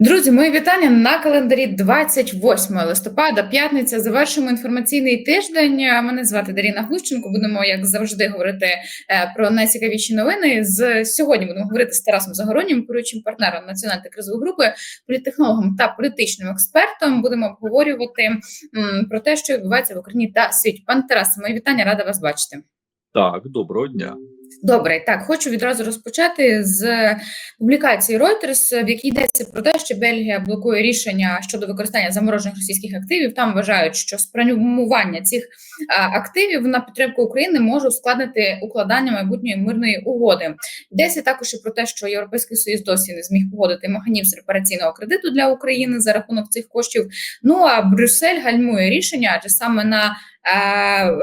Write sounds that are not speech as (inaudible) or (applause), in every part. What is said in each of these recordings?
Друзі, мої вітання на календарі 28 листопада, п'ятниця. Завершимо інформаційний тиждень. Мене звати Даріна Глущенко. Будемо, як завжди, говорити е, про найцікавіші новини. З сьогодні будемо говорити з Тарасом Загоронім, керуючим партнером національної кризової групи, політтехнологом та політичним експертом. Будемо обговорювати про те, що відбувається в Україні та світі. Пане Тарасе, мої вітання, рада вас бачити. Так, доброго дня. Добре, так хочу відразу розпочати з публікації Reuters, в якій йдеться про те, що Бельгія блокує рішення щодо використання заморожених російських активів. Там вважають, що спрямування цих активів на підтримку України може ускладнити укладання майбутньої мирної угоди. Йдеться також і про те, що Європейський Союз досі не зміг погодити механізм репараційного кредиту для України за рахунок цих коштів. Ну а Брюссель гальмує рішення, адже саме на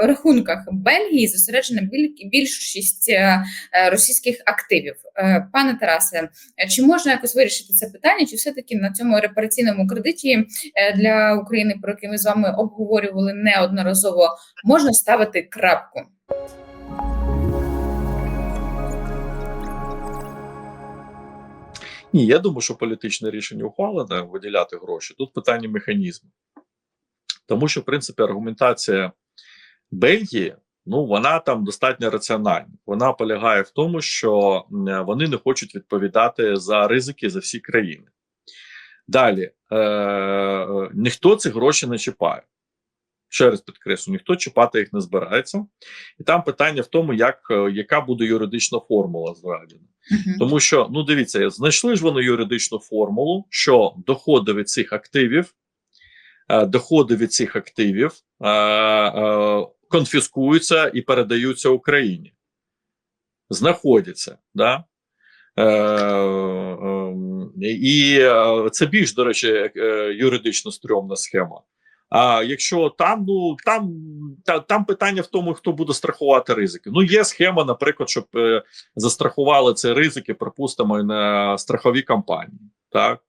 рахунках Бельгії зосереджена більшість е, е, російських активів. Е, Пане Тарасе, чи можна якось вирішити це питання? Чи все-таки на цьому репараційному кредиті для України, про який ми з вами обговорювали неодноразово, можна ставити крапку? Ні, я думаю, що політичне рішення ухвалене виділяти гроші. Тут питання механізму. Тому що, в принципі, аргументація Бельгії, ну, вона там достатньо раціональна. Вона полягає в тому, що вони не хочуть відповідати за ризики за всі країни. Далі, е- е, ніхто ці гроші не чіпає. Ще раз підкреслю, ніхто чіпати їх не збирається. І там питання в тому, як, е, яка буде юридична формула зведена. Мгм. Тому що, ну дивіться, знайшли ж вони юридичну формулу, що доходи від цих активів, доходи від цих активів е, е, конфіскуються і передаються Україні. Знаходяться, да? Е, е, і е, це більш, до речі, е, юридично стрьомна схема. А якщо там, ну там, та, там питання в тому, хто буде страхувати ризики. Ну, є схема, наприклад, щоб е, застрахували ці ризики, припустимо, на страхові компанії. Так,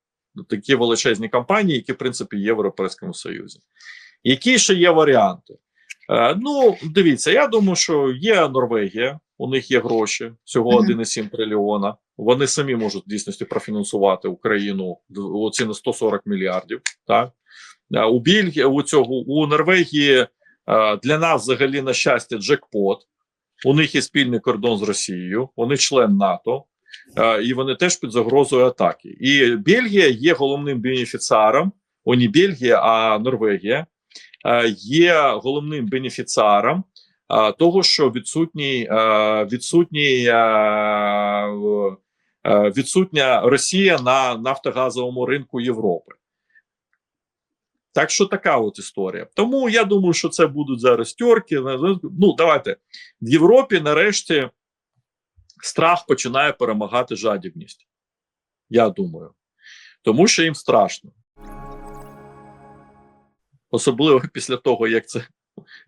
такі величезні компанії, які в принципі є в Європейському Союзі. Які ще є варіанти? Е, ну, дивіться, я думаю, що є Норвегія, у них є гроші, всього 1,7 трильйона. Вони самі можуть в дійсності профінансувати Україну на 140 мільярдів. Так Е, у Бельгії у цього у Норвегії е, для нас взагалі на щастя джекпот. У них є спільний кордон з Росією, вони член НАТО, і вони теж під загрозою атаки. І Бельгія є головним бенефіціаром, о, не Бельгія, а Норвегія е, є головним бенефіціаром е, того, що відсутній, е, відсутній, е, е, відсутня Росія на нафтогазовому ринку Європи. Так що така от історія. Тому я думаю, що це будуть зараз тьорки. Ну, давайте в Європі нарешті страх починає перемагати жадібність. Я думаю. Тому що їм страшно. Особливо після того, як це,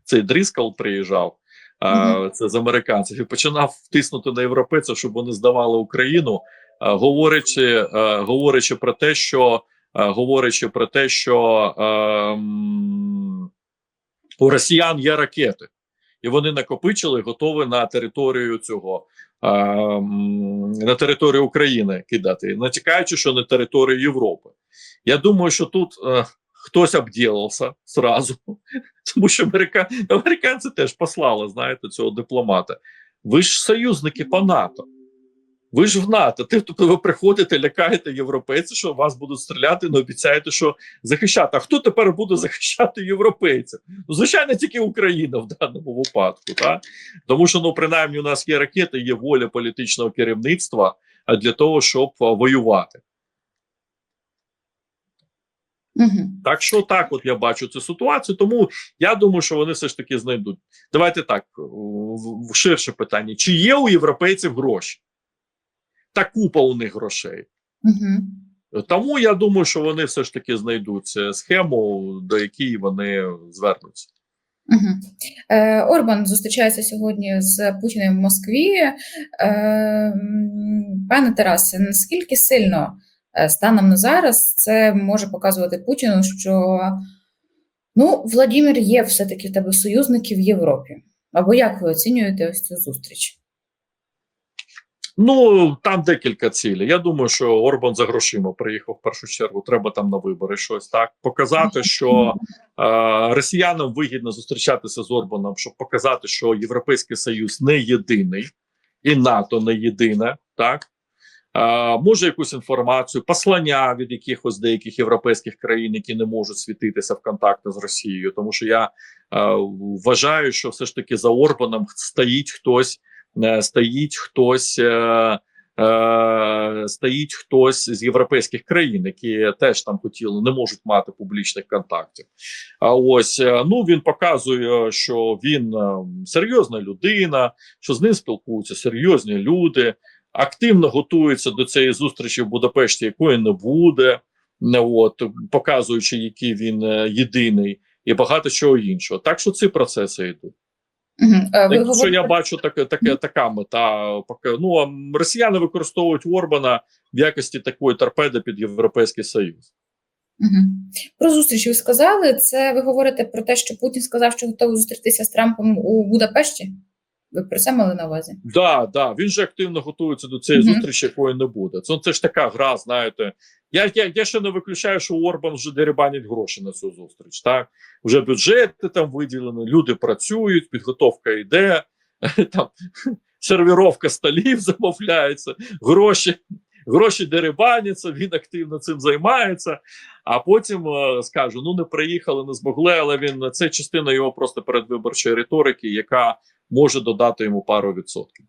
цей Дріскал приїжджав, а, це з американців, і починав втиснути на європейців, щоб вони здавали Україну, а, говорячи, а, говорячи про те, що е, говорячи про те, що ем, у росіян є ракети, і вони накопичили, готові на територію цього на територію України кидати, натякаючи, що на територію Європи. Я думаю, що тут е, хтось обділився зразу, (laughs) тому що америка... американці теж послали, знаєте, цього дипломата. Ви ж союзники по НАТО. Ви ж в НАТО. Ти, тобто ви приходите, лякаєте європейців, що вас будуть стріляти, не обіцяєте, що захищати. А хто тепер буде захищати європейців? Ну, звичайно, тільки Україна в даному випадку. Так? Тому що, ну, принаймні, у нас є ракети, є воля політичного керівництва для того, щоб воювати. Мгм. Так що так, от я бачу цю ситуацію. Тому я думаю, що вони все ж таки знайдуть. Давайте так ширше питання: чи є у європейців гроші? Та купа у них грошей. Мгм. Тому я думаю, що вони все ж таки знайдуть е, схему, до якої вони звернуться. Мгм. Е, Орбан зустрічається сьогодні з Путіним в Москві. Е, Пане Тарасе, наскільки сильно е, станом на зараз це може показувати Путіну, що ну, Владимир є все-таки в тебе союзники в Європі? Або як ви оцінюєте ось цю зустріч? Ну там декілька цілей. Я думаю, що Орбан за грошима приїхав в першу чергу. Треба там на вибори щось так показати, що е, росіянам вигідно зустрічатися з Орбаном, щоб показати, що Європейський Союз не єдиний і НАТО не єдине, так е, може якусь інформацію, послання від якихось деяких європейських країн, які не можуть світитися в контакти з Росією, тому що я е, вважаю, що все ж таки за Орбаном стоїть хтось стоїть хтось. Е, е, Стоїть хтось з європейських країн, які теж там хотіли, не можуть мати публічних контактів. А ось е, ну він показує, що він е, серйозна людина, що з ним спілкуються серйозні люди, активно готується до цієї зустрічі в Будапешті, якої не буде, от показуючи, який він е, єдиний, і багато чого іншого. Так що ці процеси йдуть. Ви Якщо говорите- я бачу таке, таке така мета, ну росіяни використовують Орбана в якості такої торпеди під Європейський Союз. Угу. Про зустріч ви сказали. Це ви говорите про те, що Путін сказав, що готовий зустрітися з Трампом у Будапешті? Ви про це мали на увазі? Да, да, він же активно готується до цієї Мгм. зустрічі, якої не буде. Це, це ж така гра, знаєте. Я, я, я ще не виключаю, що Орбан вже дерибанить гроші на цю зустріч. Так вже бюджети там виділені, люди працюють, підготовка йде, (laughs) там сервіровка столів замовляється, гроші. Гроші дерибаняться, він активно цим займається. А потім е, скажу: ну не приїхали, не змогли, але він це частина його просто передвиборчої риторики, яка може додати йому пару відсотків.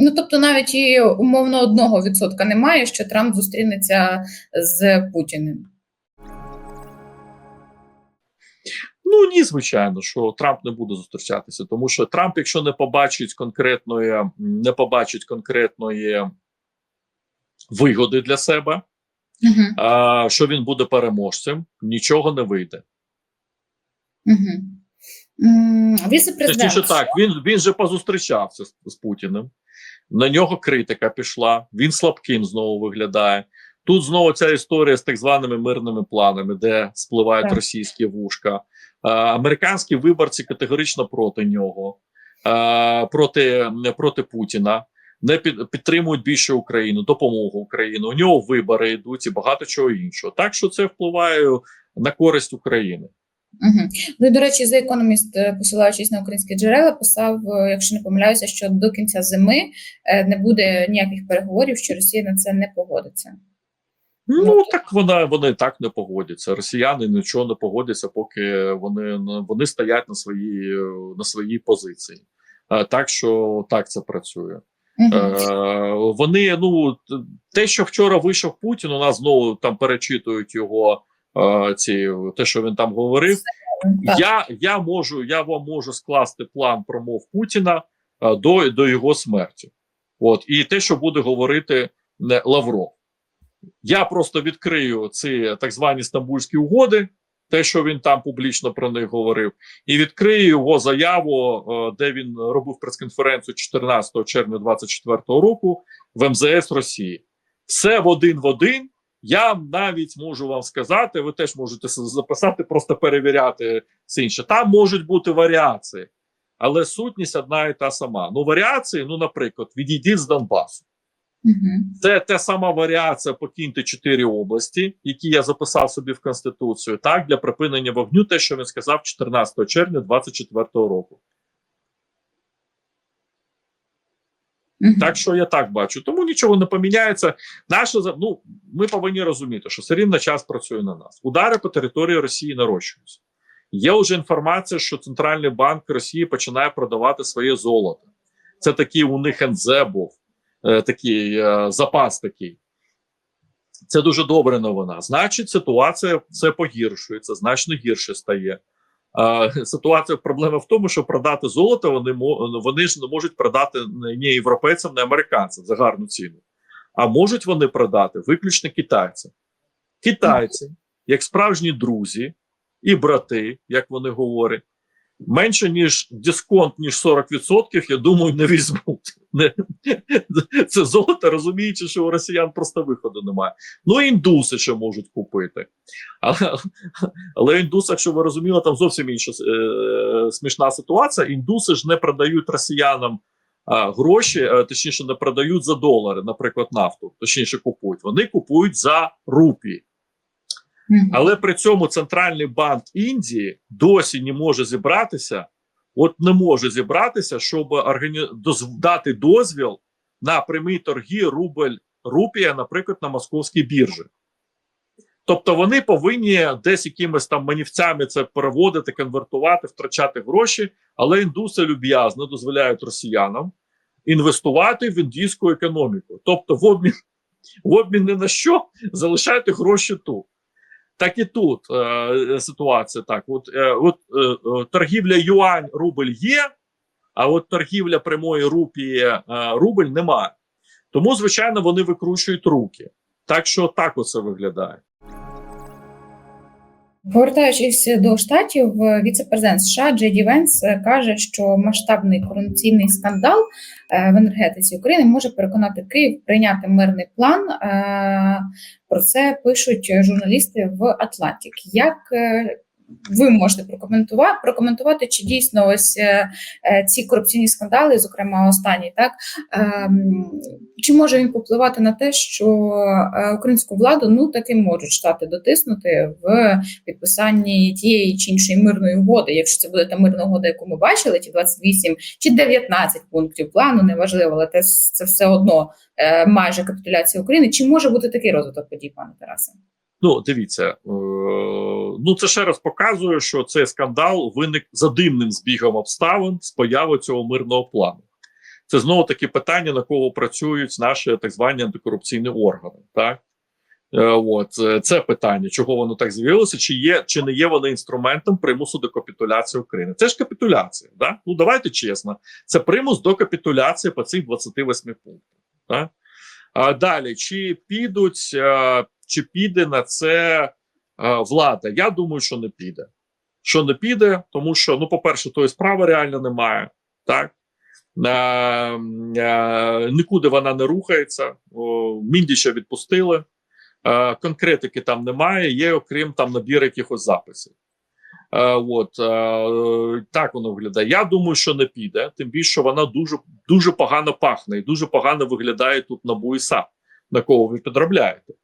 Ну тобто, навіть і умовно одного відсотка немає, що Трамп зустрінеться з Путіним. Ну ні, звичайно, що Трамп не буде зустрічатися, тому що Трамп, якщо не побачить конкретної, не побачить конкретної вигоди для себе, Мгм. а, що він буде переможцем, нічого не вийде. Мгм. Точніше так, він, він же позустрічався з, з Путіним. На нього критика пішла. Він слабким знову виглядає. Тут знову ця історія з так званими мирними планами, де спливають Так. російські вушка. Американські виборці категорично проти нього, проти, проти Путіна. Не під, підтримують більше Україну, допомогу Україні. У нього вибори йдуть і багато чого іншого. Так що це впливає на користь України. Угу. Ну до речі, за економіст, посилаючись на українські джерела, писав, е, якщо не помиляюся, що до кінця зими е, не буде ніяких переговорів, що Росія на це не погодиться. Ну Ну, так вона вони так не погодяться. Росіяни нічого не погодяться, поки вони вони стоять на своїй на своїй позиції. Е, Так що так це працює. Угу. Вони ну те, що вчора вийшов Путін, у нас знову там перечитують його ці те, що він там говорив. Я я можу, я вам можу скласти план промов Путіна до, до його смерті. От і те, що буде говорити не, Лавров. Я просто відкрию ці так звані стамбульські угоди, те, що він там публічно про них говорив, і відкрию його заяву, де він робив прес-конференцію 14 червня 2024 року в МЗС Росії. Все в один в один. Я навіть можу вам сказати, ви теж можете записати, просто перевіряти все інше. Там можуть бути варіації, але сутність одна і та сама. Ну, варіації, ну, наприклад, відійдіть з Донбасу. Угу. Це те сама варіація покиньте чотири області, які я записав собі в конституцію, так для припинення вогню, те, що він сказав 14 червня 2024 року. Так що я так бачу. Тому нічого не поміняється. Наше ну ми повинні розуміти, що все рівно час працює на нас. Удари по території Росії нарощуються. Є вже інформація, що центральний банк Росії починає продавати своє золото. Це такий у них НЗ був, е, такий е, запас такий. Це дуже добра новина. Значить, ситуація все погіршується, значно гірше стає. Ситуація проблема в тому, що продати золото вони вони ж не можуть продати не європейцям, не американцям за гарну ціну. А можуть вони продати виключно китайцям. Китайці, як справжні друзі і брати, як вони говорять, менше ніж дисконт, ніж 40%, я думаю, не візьмуть. Це золото, розуміючи, що у росіян просто виходу немає. Ну, індуси ще можуть купити. Але, але індуси, якщо ви розуміли, там зовсім інша е, смішна ситуація. Індуси ж не продають росіянам гроші, е, точніше, не продають за долари, наприклад, нафту, точніше купують. Вони купують за рупії. Але при цьому центральний банк Індії досі не може зібратися, от не може зібратися, щоб органі... дати дозвіл на прямі торги рубль рупія, наприклад, на московській біржі. Тобто вони повинні десь якимись там манівцями це переводити, конвертувати, втрачати гроші, але індуси люб'язно дозволяють росіянам інвестувати в індійську економіку. Тобто, в обмін, в обмін ні на що залишайте гроші тут. Так і тут е, ситуація так: от, е, от е, е, торгівля юань рубль є, а от торгівля прямої рупії е, рубль немає. Тому, звичайно, вони викручують руки. Так що так оце виглядає. Повертаючись до штатів, віце-президент США Джей Ді Венс е, каже, що масштабний корупційний скандал е, в енергетиці України може переконати Київ прийняти мирний план. Е, Про це пишуть журналісти в Атлантик. Як ви можете прокоментувати, прокоментувати, чи дійсно ось е, е, ці корупційні скандали, зокрема останній, так ем, чи може він попливати на те, що е, українську владу ну таки можуть штати дотиснути в підписанні тієї чи іншої мирної угоди, якщо це буде та мирна угода, яку ми бачили, ті 28 чи 19 пунктів плану, неважливо, але те це все одно майже капітуляція України. Чи може бути такий розвиток подій, пане Тарасе? Ну, дивіться, е, ну це ще раз показує, що цей скандал виник за дивним збігом обставин з появи цього мирного плану. Це знову таки питання, на кого працюють наші так звані антикорупційні органи. Так Е, от е, це питання, чого воно так з'явилося, чи є чи не є вони інструментом примусу до капітуляції України? Це ж капітуляція. Да? Ну давайте чесно, це примус до капітуляції по цих 28 пунктах. Так? А далі чи підуть, чи піде на це е, влада? Я думаю, що не піде. Що не піде, тому що, ну, по-перше, тої справи реально немає. Так е, е, нікуди вона не рухається. О, Міндіча відпустили. Е, конкретики там немає, є окрім там набір якихось записів. Е, от е, так воно виглядає. Я думаю, що не піде, тим більше вона дуже дуже погано пахне і дуже погано виглядає тут на БУІСА, на кого ви підробляєте.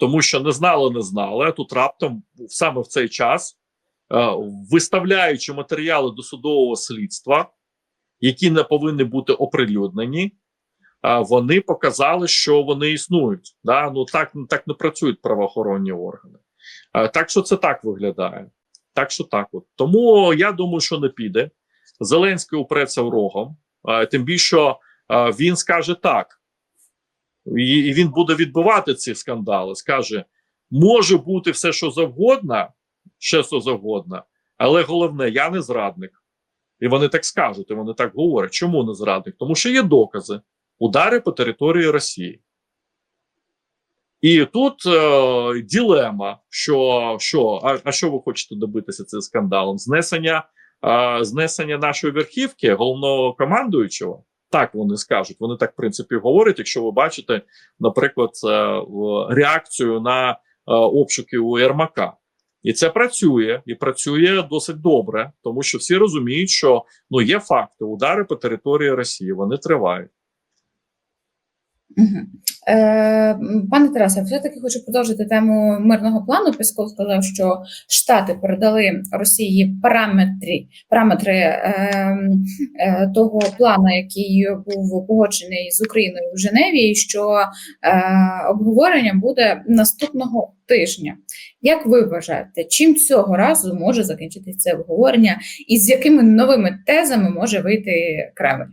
Тому що не знали, не знали. Тут раптом саме в цей час, е, виставляючи матеріали досудового слідства, які не повинні бути оприлюднені, вони показали, що вони існують. Да? Ну так так не працюють правоохоронні органи. Так що це так виглядає. Так що так, от тому я думаю, що не піде. Зеленський упреться в рогом, тим більше він скаже так, і, він буде відбивати ці скандали. Скаже: може бути все, що завгодно, ще що завгодно, але головне, я не зрадник. І вони так скажуть, і вони так говорять. Чому не зрадник? Тому що є докази удари по території Росії. І тут е, ділема, що що, а, а що ви хочете добитися цим скандалом? Знесення е, знесення нашої верхівки, головного командуючого. Так вони скажуть. Вони так в принципі говорять. Якщо ви бачите, наприклад, е, реакцію на е, обшуки у Єрмака. І це працює, і працює досить добре, тому що всі розуміють, що ну є факти, удари по території Росії, вони тривають. Е, Пане Тарасе, все-таки хочу продовжити тему мирного плану. Песков сказав, що Штати передали Росії параметри параметри е, е, того плану, який був погоджений з Україною в Женеві, і що е, обговорення буде наступного тижня. Як ви вважаєте, чим цього разу може закінчитися це обговорення, і з якими новими тезами може вийти Кремль?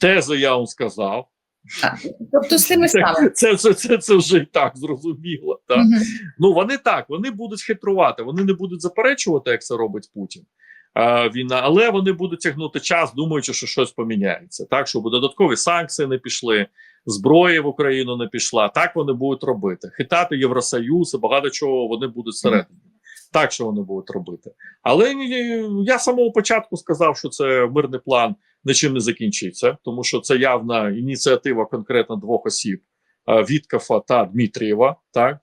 Тези я вам сказав. Тобто з тими самими. Це, це, це, це вже і так зрозуміло. Так? Мгм. Ну вони так, вони будуть хитрувати, вони не будуть заперечувати, як це робить Путін. А, війна, але вони будуть тягнути час, думаючи, що щось поміняється. Так, щоб додаткові санкції не пішли, зброя в Україну не пішла. Так вони будуть робити. Хитати Євросоюз і багато чого вони будуть всередині. Так, що вони будуть робити. Але я з самого початку сказав, що це мирний план нічим не закінчиться, тому що це явна ініціатива конкретно двох осіб: е, Віткафа та Дмитрієва. Так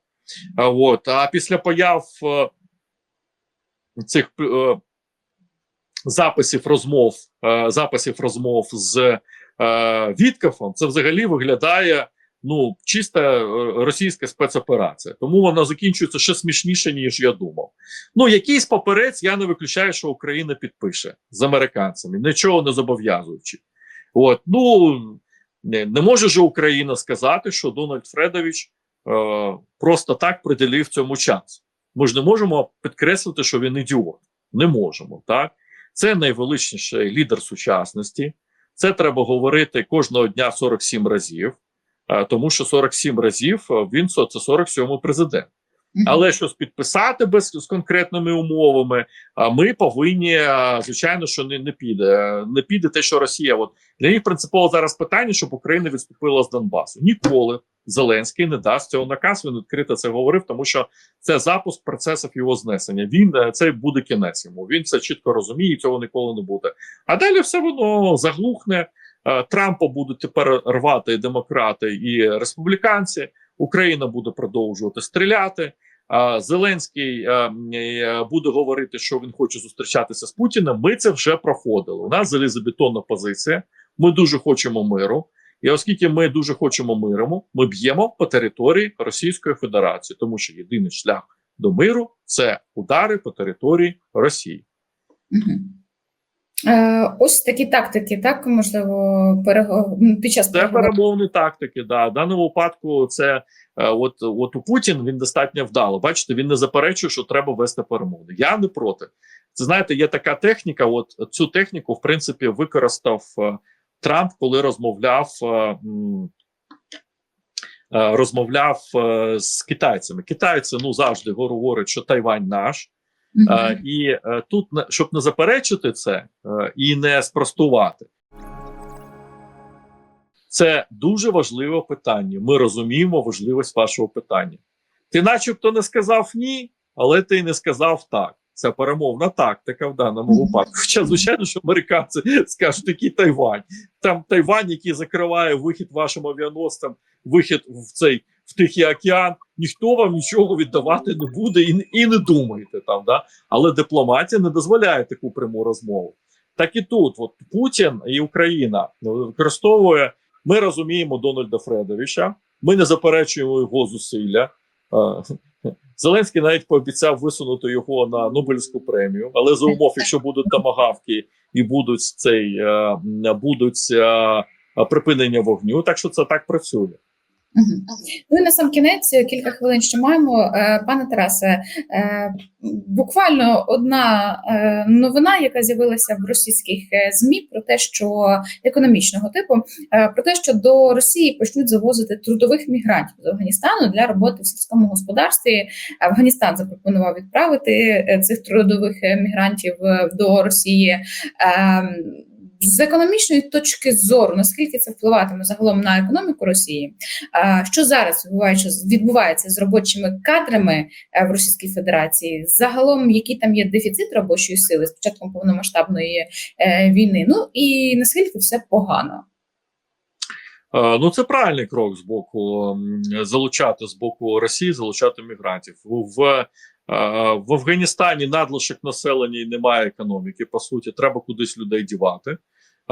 а, от, а після появ е, цих е, записів розмов, записів розмов з Віткафом, це взагалі виглядає ну чиста е, російська спецоперація. Тому вона закінчується ще смішніше, ніж я думав. Ну, якийсь паперець я не виключаю, що Україна підпише з американцями, нічого не зобов'язуючи. От ну не, не може ж Україна сказати, що Дональд Фредович е, просто так приділив цьому час. Ми ж не можемо підкреслити, що він ідіот. Не можемо, так? Це найвеличніший лідер сучасності. Це треба говорити кожного дня 47 разів, тому що 47 разів е, він це 47-й президент. Але щось підписати без з конкретними умовами, а ми повинні, звичайно, що не, не піде. Е, Не піде те, що Росія. От для них принципово зараз питання, щоб Україна відступила з Донбасу. Ніколи Зеленський не дасть цього наказ. Він відкрито це говорив, тому що це запуск процесів його знесення. Він е, це буде кінець йому. Він це чітко розуміє, і цього ніколи не буде. А далі все воно заглухне. Е, Трампа будуть тепер рвати демократи і республіканці. Україна буде продовжувати стріляти. Зеленський е, м, е, буде говорити, що він хоче зустрічатися з Путіним. Ми це вже проходили. У нас залізобетонна позиція. Ми дуже хочемо миру. І оскільки ми дуже хочемо миру, ми б'ємо по території Російської Федерації, тому що єдиний шлях до миру це удари по території Росії. Е, ось такі тактики, так можливо, перего... під час Це перемовні тактики. Да. В даному випадку це е, от, от у Путін він достатньо вдало. Бачите, він не заперечує, що треба вести перемовини. Я не проти. Це знаєте, є така техніка. От цю техніку, в принципі, використав е, Трамп, коли розмовляв. Розмовляв з китайцями. Китайці ну завжди говорять, що Тайвань наш, Е, і е, тут щоб не заперечити це е, і не спростувати. Це дуже важливе питання. Ми розуміємо важливість вашого питання. Ти, начебто, не сказав ні, але ти не сказав так. Це перемовна тактика в даному випадку. Хоча, звичайно, що американці (laughs) скажуть, який Тайвань. Там Тайвань, який закриває вихід вашим авіаносцям, вихід в цей в Тихий океан. Ніхто вам нічого віддавати не буде і, і не думайте там. Да? Але дипломатія не дозволяє таку пряму розмову. Так і тут, от Путін і Україна використовує. Ми розуміємо Дональда Фредовича, ми не заперечуємо його зусилля. Е, Зеленський навіть пообіцяв висунути його на Нобелівську премію, але за умов, якщо будуть тамагавки і будуть цей е, будуть е, припинення вогню, так що це так працює. Ну і на сам кінець е, кілька хвилин ще маємо. Е, Пане Тарасе, е, буквально одна новина, яка з'явилася в російських змі, про те, що економічного типу, про те, що до Росії почнуть завозити трудових мігрантів з Афганістану для роботи в сільському господарстві. Афганістан запропонував відправити цих трудових мігрантів до Росії. З економічної точки зору, наскільки це впливатиме загалом на економіку Росії? Що зараз відбувається, з робочими кадрами е, в Російській Федерації? Загалом, який там є дефіцит робочої сили з початком повномасштабної е, війни? Ну і наскільки все погано? Е, Ну, це правильний крок з боку залучати з боку Росії, залучати мігрантів в, в Афганістані надлишок населення і немає економіки. По суті, треба кудись людей дівати.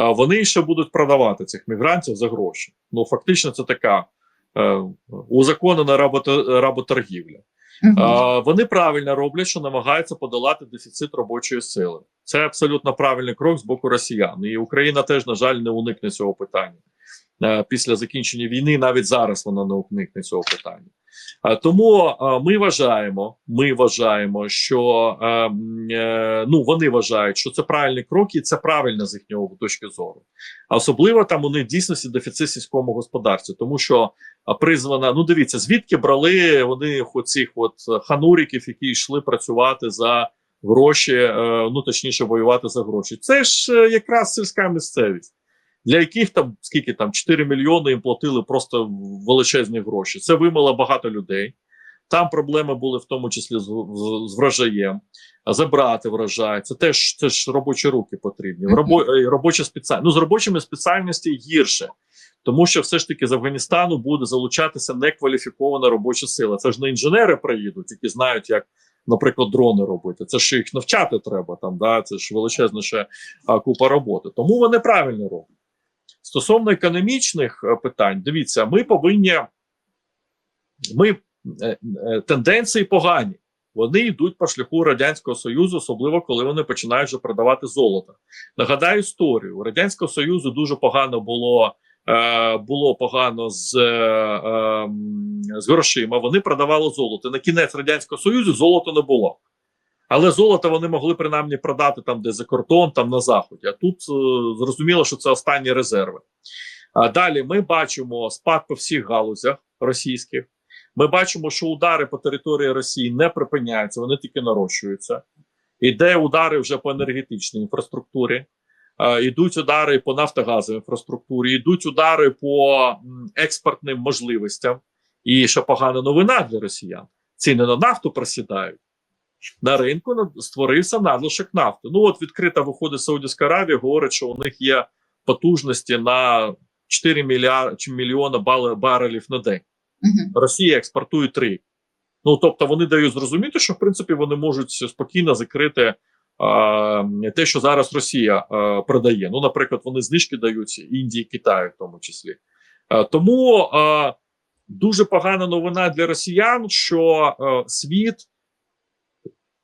Вони ще будуть продавати цих мігрантів за гроші. Ну фактично, це така е, узаконена работа, работоргівля. Е, Вони правильно роблять, що намагаються подолати дефіцит робочої сили. Це абсолютно правильний крок з боку росіян. І Україна теж, на жаль, не уникне цього питання. Е, Після закінчення війни навіть зараз вона не уникне цього питання. Е, Тому е, ми вважаємо, ми вважаємо, що ну вони вважають, що це правильний крок, і це правильно з їхнього точки зору. Особливо там них дійсності дефіцит сільському господарстві, тому що призвана. Ну, дивіться, звідки брали вони оцих от хануриків, які йшли працювати за гроші, ну точніше, воювати за гроші. Це ж якраз сільська місцевість, для яких там скільки там 4 мільйони їм платили просто величезні гроші. Це вимило багато людей. Там проблеми були в тому числі з, з, з врожаєм, забрати врожай. Це теж це ж робочі руки потрібні. Робо, е, робоча спеціальність. Ну з робочими спеціальностями гірше. Тому що все ж таки з Афганістану буде залучатися некваліфікована робоча сила. Це ж не інженери приїдуть, які знають, як наприклад, дрони робити. Це ж їх навчати треба там. Да, це ж величезна ще а, купа роботи. Тому вони правильно роблять. Стосовно економічних е, питань, дивіться, ми повинні ми е, е, тенденції погані. Вони йдуть по шляху радянського союзу, особливо коли вони починають вже продавати золото. Нагадаю історію: у радянського союзу дуже погано було. Було погано з, е, е, з грошима. Вони продавали золото. На кінець радянського союзу золота не було. Але золото вони могли принаймні продати там, де за кордон, там на заході. А тут е, зрозуміло, що це останні резерви. А далі ми бачимо спад по всіх галузях російських. Ми бачимо, що удари по території Росії не припиняються, вони тільки нарощуються. Іде удари вже по енергетичній інфраструктурі, йдуть удари по нафтогазовій інфраструктурі, йдуть удари по експортним можливостям. І що погана новина для росіян: ціни на нафту просідають. На ринку створився надлишок нафти. Ну от відкрита виходить Саудівська Аравія, говорить, що у них є потужності на 4 мільярд, чи мільйона барелів на день. Мгм. Росія експортує 3. Ну тобто вони дають зрозуміти, що в принципі вони можуть спокійно закрити а, те, що зараз Росія а, продає. Ну, наприклад, вони знижки дають Індії, Китаю, в тому числі. А, тому а, дуже погана новина для росіян, що а, світ.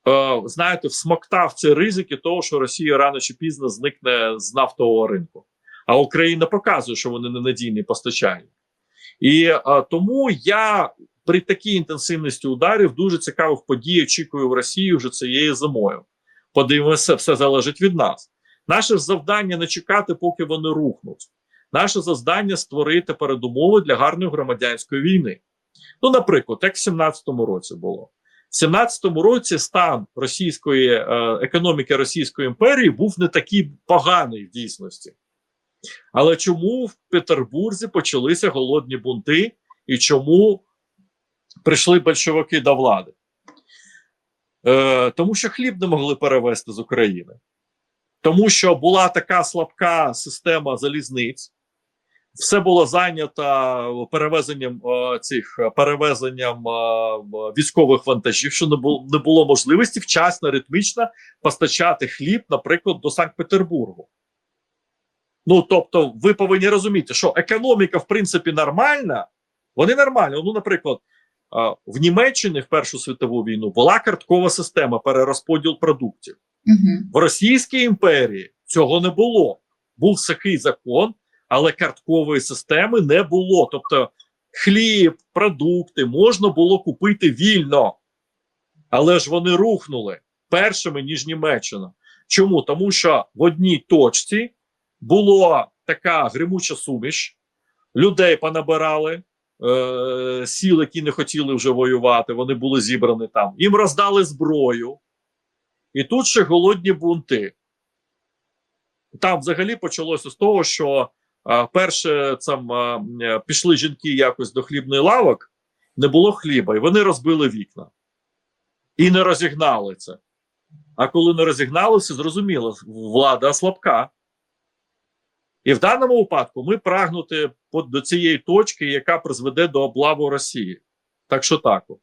Е, Знаєте, всмоктав ці ризики того, що Росія рано чи пізно зникне з нафтового ринку. А Україна показує, що вони ненадійний постачальник. І е, тому я при такій інтенсивності ударів дуже цікавих подій очікую в Росії вже цією зимою. Подивимося, все залежить від нас. Наше завдання не чекати, поки вони рухнуть. Наше завдання створити передумови для гарної громадянської війни. Ну, наприклад, як в 17-му році було. В 17-му році стан російської е, економіки Російської імперії був не такий поганий в дійсності. Але чому в Петербурзі почалися голодні бунти і чому прийшли большевики до влади? Е, тому що хліб не могли перевезти з України, тому що була така слабка система залізниць, все було зайнято перевезенням е, цих е, перевезенням е, військових вантажів, що не було, не було можливості вчасно, ритмічно постачати хліб, наприклад, до Санкт-Петербургу. Ну тобто, ви повинні розуміти, що економіка, в принципі, нормальна. Вони нормальні. Ну, наприклад, в Німеччині в Першу світову війну була карткова система перерозподіл продуктів. Мгм. В Російській імперії цього не було. Був такий закон, але карткової системи не було. Тобто, хліб, продукти можна було купити вільно, але ж вони рухнули першими, ніж Німеччина. Чому? Тому що в одній точці була така гримуча суміш, людей понабирали. Е, сіл, які не хотіли вже воювати, вони були зібрані там. Їм роздали зброю, і тут ще голодні бунти. Там взагалі почалося з того, що перше там пішли жінки якось до хлібної лавок, не було хліба, і вони розбили вікна і не розігнали це. А коли не розігналися, зрозуміло, влада слабка. І в даному випадку ми прагнути до цієї точки, яка призведе до облаву Росії. Так що так. от.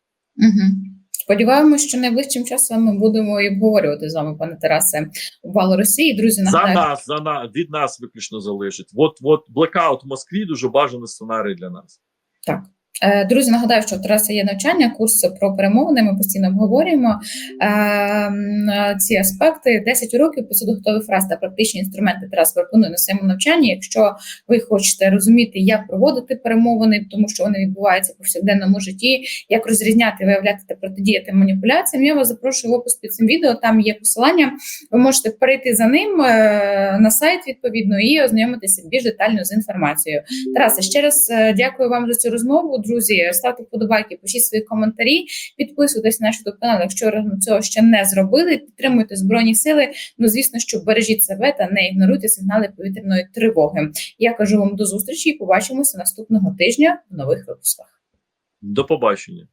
Сподіваємось, що найближчим часом ми будемо і обговорювати з вами, пане Тарасе, валу Росії. Друзі, За нас, за нас від нас виключно залежить. От, от блекаут в Москві дуже бажаний сценарій для нас. Так. Е, Друзі, нагадаю, що у Тараса є навчання, курс про перемовини. Ми постійно обговорюємо е, ці аспекти. 10 уроків, 500 готових фраз та практичні інструменти Тарас пропонує на своєму навчанні. Якщо ви хочете розуміти, як проводити перемовини, тому що вони відбуваються в повсякденному житті, як розрізняти, виявляти та протидіяти маніпуляціям. Я вас запрошую в опис під цим відео. Там є посилання. Ви можете перейти за ним е, на сайт відповідно і ознайомитися більш детально з інформацією. Тарасе, ще раз е, дякую вам за цю розмову. Друзі, ставте вподобайки, пишіть свої коментарі, підписуйтесь на наш youtube канал, якщо разом цього ще не зробили. Підтримуйте збройні сили. Ну звісно, що бережіть себе та не ігноруйте сигнали повітряної тривоги. Я кажу вам до зустрічі і побачимося наступного тижня в нових випусках. До побачення.